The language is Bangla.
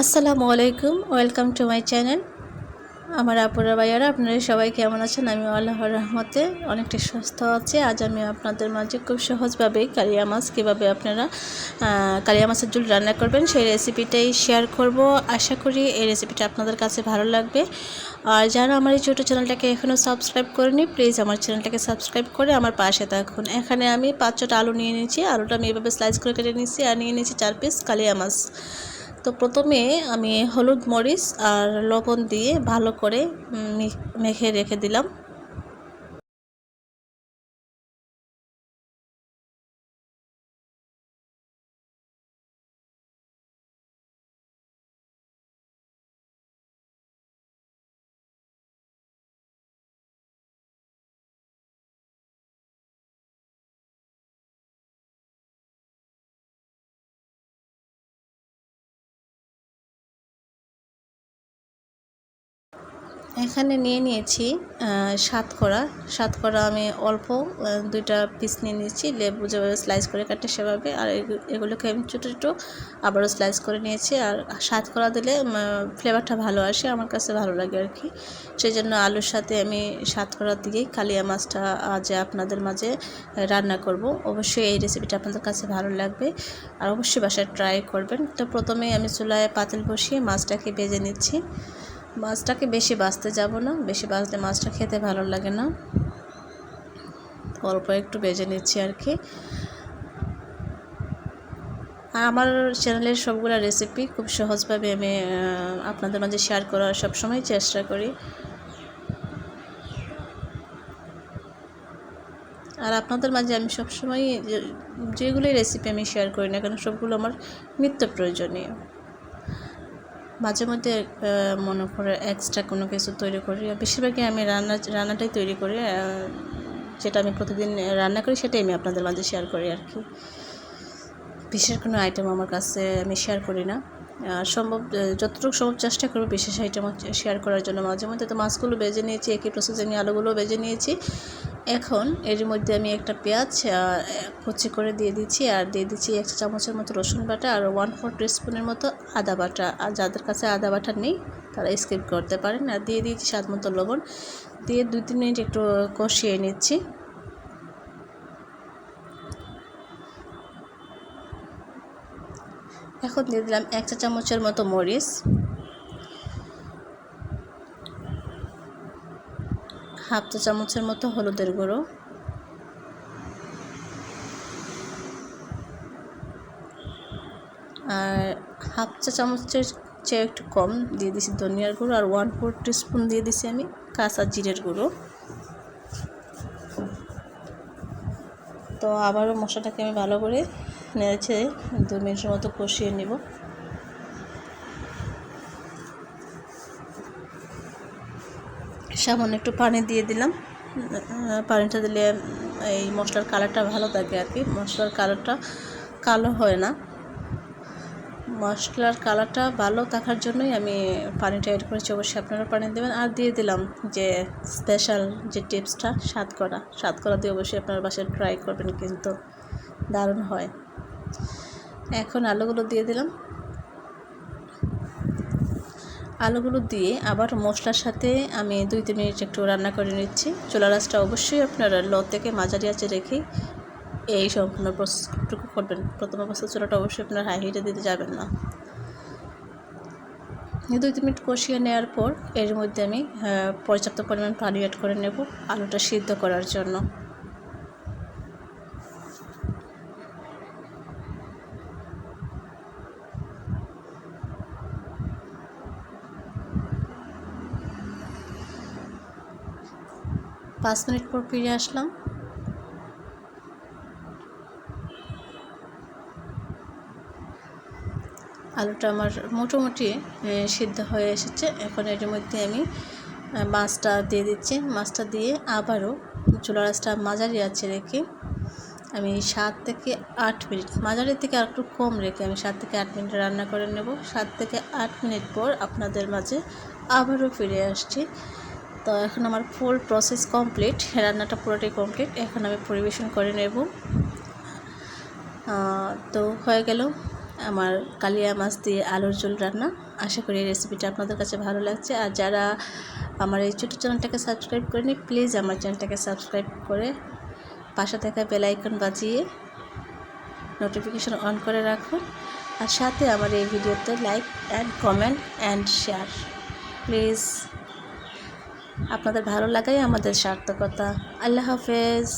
আসসালামু আলাইকুম, ওয়েলকাম টু মাই চ্যানেল। আমার আপুরা ভাইয়ারা, আপনারা সবাই কেমন আছেন? আমি আল্লাহর রহমতে অনেকটা সুস্থ আছি। আজ আমি আপনাদের মাঝে খুব সহজভাবে কালিয়া মাছ কীভাবে আপনারা কালিয়া মাছের ঝুল রান্না করবেন সেই রেসিপিটাই শেয়ার করব। আশা করি এই রেসিপিটা আপনাদের কাছে ভালো লাগবে। আর যারা আমার এই ছোটো চ্যানেলটাকে এখনও সাবস্ক্রাইব করেনি প্লিজ আমার চ্যানেলটাকে সাবস্ক্রাইব করে আমার পাশে থাকুন। এখানে আমি পাঁচ ছটা আলু নিয়ে নিয়েছি। আলুটা আমি এভাবে স্লাইস করে কেটে নিয়েছি আর নিয়ে নিয়েছি চার পিস কালিয়া মাছ তো প্রথমে আমি হলুদ মরিচ আর লবণ দিয়ে ভালো করে মেখে রেখে দিলাম। এখানে নিয়ে নিয়েছি সাতকড়া। সাতকড়া আমি অল্প দুইটা পিস নিয়ে নিয়েছি, লেবু যেভাবে স্লাইস করে কাটে সেভাবে, আর এগুলোকে আমি ছোটো ছোটো আবারও স্লাইস করে নিয়েছি। আর সাতকড়া দিলে ফ্লেভারটা ভালো আসে, আমার কাছে ভালো লাগে আর কি। সেই জন্য আলুর সাথে আমি সাতকড়া দিয়েই কালিয়া মাছটা আজ আপনাদের মাঝে রান্না করব। অবশ্যই এই রেসিপিটা আপনাদের কাছে ভালো লাগবে, আর অবশ্যই বাসায় ট্রাই করবেন। তো প্রথমে আমি চুলায় পাতিল বসিয়ে মাছটাকে ভেজে নিচ্ছি। মাছটাকে বেশি বাঁচতে যাব না, বেশি বাঁচলে মাছটা খেতে ভালো লাগে না। অল্প একটু বেজে নিচ্ছি আর কি। আর আমার চ্যানেলের সবগুলো রেসিপি খুব সহজভাবে আমি আপনাদের মাঝে শেয়ার করার সবসময় চেষ্টা করি। আর আপনাদের মাঝে আমি সবসময় যেগুলোই রেসিপি আমি শেয়ার করি না কেন, সবগুলো আমার নিত্য প্রয়োজনীয়। মাঝে মধ্যে মনে করে এক্সট্রা কোনো কিছু তৈরি করি। বেশিরভাগই আমি রান্না, রান্নাটাই তৈরি করি যেটা আমি প্রতিদিন রান্না করি সেটাই আমি আপনাদের মাঝে শেয়ার করি আর কি। বিশেষ কোনো আইটেম আমার কাছে আমি শেয়ার করি না। সম্ভব যতটুকু সম্ভব চেষ্টা করব বিশেষ আইটেম শেয়ার করার জন্য। মাঝে মধ্যে তো মাছগুলো বেজে নিয়েছি, একই প্রসেসে আমি আলুগুলো বেজে নিয়েছি। এখন এর মধ্যে আমি একটা পেঁয়াজ কুচি করে দিয়ে দিচ্ছি, আর দিয়ে দিচ্ছি এক চামচের মতো রসুন বাটা আর ওয়ান ফোর স্পুনের মতো আদা বাটা। আর যাদের কাছে আদা বাটা নেই, তারা স্কিপ করতে পারেন। আর দিয়ে দিয়েছি স্বাদ মতো লবণ। দিয়ে দুই তিন মিনিট একটু কষিয়ে নিচ্ছি। এখন দিয়ে দিলাম এক চা চামচের মতো মরিচ, হাফ চা চামচের মতো হলুদের গুঁড়ো, আর হাফ চা চামচের চেয়ে একটু কম দিয়ে দিছি ধনিয়ার গুঁড়ো, আর ওয়ান ফোর স্পুন দিয়ে দিছি আমি কাঁচা জিরের গুঁড়ো। তো আবারও মশলাটাকে আমি ভালো করে নেড়েছে দু মিনিটের মতো কষিয়ে নিব। সামান্য একটু পানি দিয়ে দিলাম। পানিটা দিলে এই মশলার কালারটা ভালো থাকে আর কি। মশলার কালারটা কালো হয় না। মশলার কালারটা ভালো থাকার জন্যই আমি পানিটা এড করেছি। অবশ্যই আপনারা পানি দেবেন। আর দিয়ে দিলাম যে স্পেশাল যে টিপসটা স্বাদ করা স্বাদ করা দিয়ে অবশ্যই আপনার বাসায় ট্রাই করবেন কিন্তু দারুণ হয়। এখন আলুগুলো দিয়ে দিলাম। আলুগুলো দিয়ে আবার মশলার সাথে আমি দুই তিন মিনিট একটু রান্না করে নিচ্ছি। চোলা রাসটা অবশ্যই আপনারা ল থেকে মাঝারি আছে রেখে এই সম্পূর্ণ প্রসেসটুকু করবেন। প্রথম অবস্থা চোলাটা অবশ্যই আপনার হাই হিটে দিতে যাবেন না। দুই তিন মিনিট কষিয়ে নেওয়ার পর এর মধ্যে আমি পর্যাপ্ত পরিমাণ পানি অ্যাড করে নেব আলুটা সিদ্ধ করার জন্য। পাঁচ মিনিট পর ফিরে আসলাম। আলুটা আমার মোটামুটি সিদ্ধ হয়ে এসেছে। এখন এর মধ্যে আমি মাছটা দিয়ে দিচ্ছি। মাছটা দিয়ে আবারও চুলা রাসটা মাঝারি আছে রেখে আমি সাত থেকে আট মিনিট, মাঝারি থেকে আর একটু কম রেখে আমি সাত থেকে আট মিনিট রান্না করে নেব। সাত থেকে আট মিনিট পর আপনাদের মাঝে আবারও ফিরে আসছি। তো এখন আমার ফুল প্রসেস কমপ্লিট রান্নাটা পুরোটাই কমপ্লিট এখন আমি পরিবেশন করে নেব। তো হয়ে গেল আমার কালিয়া মাছ দিয়ে আলুর ঝোল রান্না। আশা করি এই রেসিপিটা আপনাদের কাছে ভালো লাগছে। আর যারা আমার এই ছোটো চ্যানেলটাকে সাবস্ক্রাইব করেনি প্লিজ আমার চ্যানেলটাকে সাবস্ক্রাইব করে পাশে থাকা বেলাইকন বাজিয়ে নোটিফিকেশন অন করে রাখুন। আর সাথে আমার এই ভিডিওতে like and comment and share please আপনাদের ভালো লাগাই, আমাদের সার্থকতা। আল্লাহ হাফেজ।